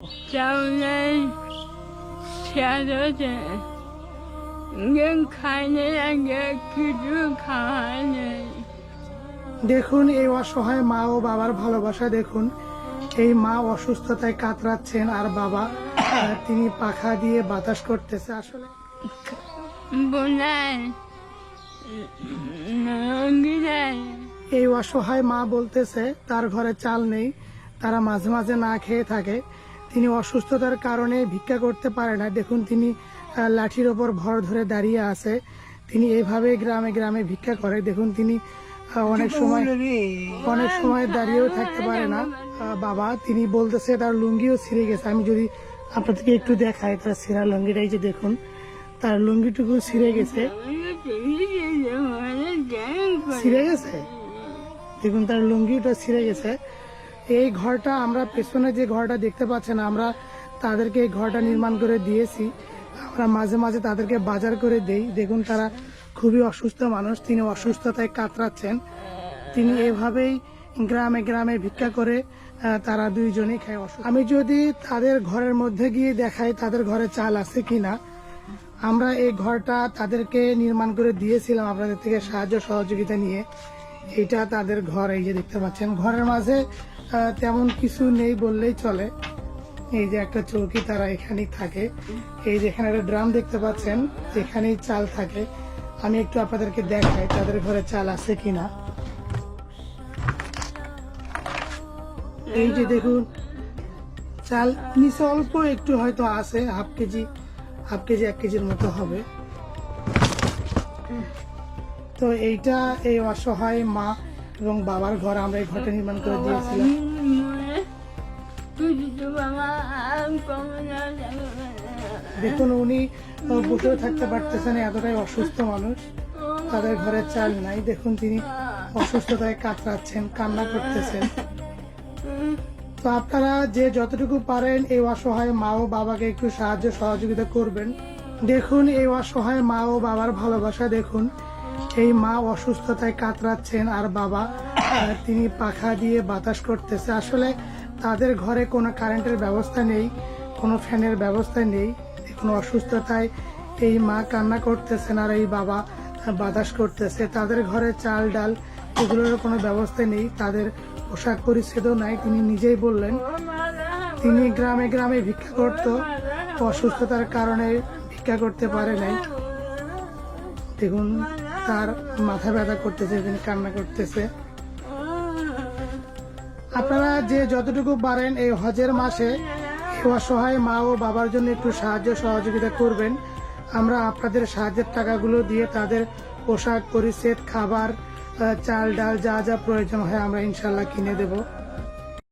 চাউলের খেয়ালতে খাইলে আগে কিছু খাওয়া নেই দেখুন, এই অসহায় মা ও বাবার ভালোবাসা দেখুন। এই মা অসুস্থতায় কাতরাচ্ছেন আর বাবা তিনি পাখা দিয়ে বাতাস করতেছে আসলে। এই অসহায় মা বলতেছে, তার ঘরে চাল নেই, তারা মাঝে মাঝে না খেয়ে থাকে। তিনি অসুস্থতার কারণে ভিক্ষা করতে পারে না। দেখুন তিনি লাঠির ওপর ভর ধরে দাঁড়িয়ে আছে। তিনি এইভাবে গ্রামে গ্রামে ভিক্ষা করে। দেখুন তিনি অনেক সময় অনেক সময় দাঁড়িয়েও থাকতে পারে না। বাবা তিনি বলতেছে তার লুঙ্গিও ছিঁড়ে গেছে। আমি যদি আপনাদেরকে একটু দেখাই তার ছিঁড়া লুঙ্গিটাই যে দেখুন তার লুঙ্গিটুকু ছিঁড়ে গেছে। ছিঁড়ে গেছে? দেখুন তার লুঙ্গিটা ছিঁড়ে গেছে। এই ঘরটা আমরা পেছনে যে ঘরটা দেখতে পাচ্ছেন, আমরা তাদেরকে এই ঘরটা নির্মাণ করে দিয়েছি। আমরা মাঝে মাঝে তাদেরকে বাজার করে দেই। দেখুন তারা খুবই অসুস্থ মানুষ, তিনি অসুস্থতায় কাতরাচ্ছেন। তিনি এভাবেই গ্রামে গ্রামে ভিক্ষা করে তারা দুইজনেই খায় অসুস্থ। আমি যদি তাদের ঘরের মধ্যে গিয়ে দেখাই তাদের ঘরে চাল আছে কিনা, আমরা এই ঘরটা তাদেরকে নির্মাণ করে দিয়েছিলাম আপনাদের থেকে সাহায্য সহযোগিতা নিয়ে। এটা তাদের ঘর, এই যে দেখতে পাচ্ছেন। ঘরের মাঝে তেমন কিছু নেই বললেই চলে। এই যে একটা চৌকি তারা এখানেই থাকে। এই যে এখানে একটা ড্রাম দেখতে পাচ্ছেন, যেখানেই চাল থাকে। আমি একটু আপনাদেরকে দেখাই, তাদের ঘরে চাল আছে কিনা। এই যে দেখুন, চাল নিচে অল্প একটু হয়তো আছে, হাফ কেজি হাফ কেজি, এক কেজির মতো হবে। তো এইটা এই অসহায় মা এবং বাবার ঘর আমরা এই ঘরটা নির্মাণ করে দিয়েছিলাম। দেখুন উনি বসেও থাকতে পারতেছেন এতটাই অসুস্থ মানুষ। তাদের ঘরে চাল নাই। দেখুন তিনি অসুস্থতায় কাতরাচ্ছেন কান্না করতেছেন। তো আপনারা যে যতটুকু পারেন এই অসহায় মা ও বাবাকে একটু সাহায্য সহযোগিতা করবেন। দেখুন এই অসহায় মা ও বাবার ভালোবাসা দেখুন। এই মা অসুস্থতায় কাতরাচ্ছেন আর বাবা তিনি পাখা দিয়ে বাতাস করতেছে। আসলে তাদের ঘরে কোনো কারেন্টের ব্যবস্থা নেই, কোনো ফ্যানের ব্যবস্থা নেই, কোনো অসুস্থতায় এই মা কান্না করতেছেন আর এই বাবা বাতাস করতেছে। তাদের ঘরে চাল, ডাল এগুলোর কোনো ব্যবস্থা নেই, তাদের পোশাক পরিচ্ছেদও নাই, তিনি নিজেই বললেন। তিনি গ্রামে গ্রামে ভিক্ষা করত, অসুস্থতার কারণে ভিক্ষা করতে পারে নাই। দেখুন তার মাথা ব্যথা করতেছে তিনি কান্না করতেছে। আপনারা যে যতটুকু পারেন এই হজের মাসে অসহায় মা ও বাবার জন্য একটু সাহায্য সহযোগিতা করবেন। আমরা আপনাদের সাহায্যের টাকাগুলো দিয়ে তাদের পোশাক, পরিচ্ছেদ, খাবার চাল, ডাল যা যা প্রয়োজন হয় আমরা ইনশাল্লাহ কিনে দেবো।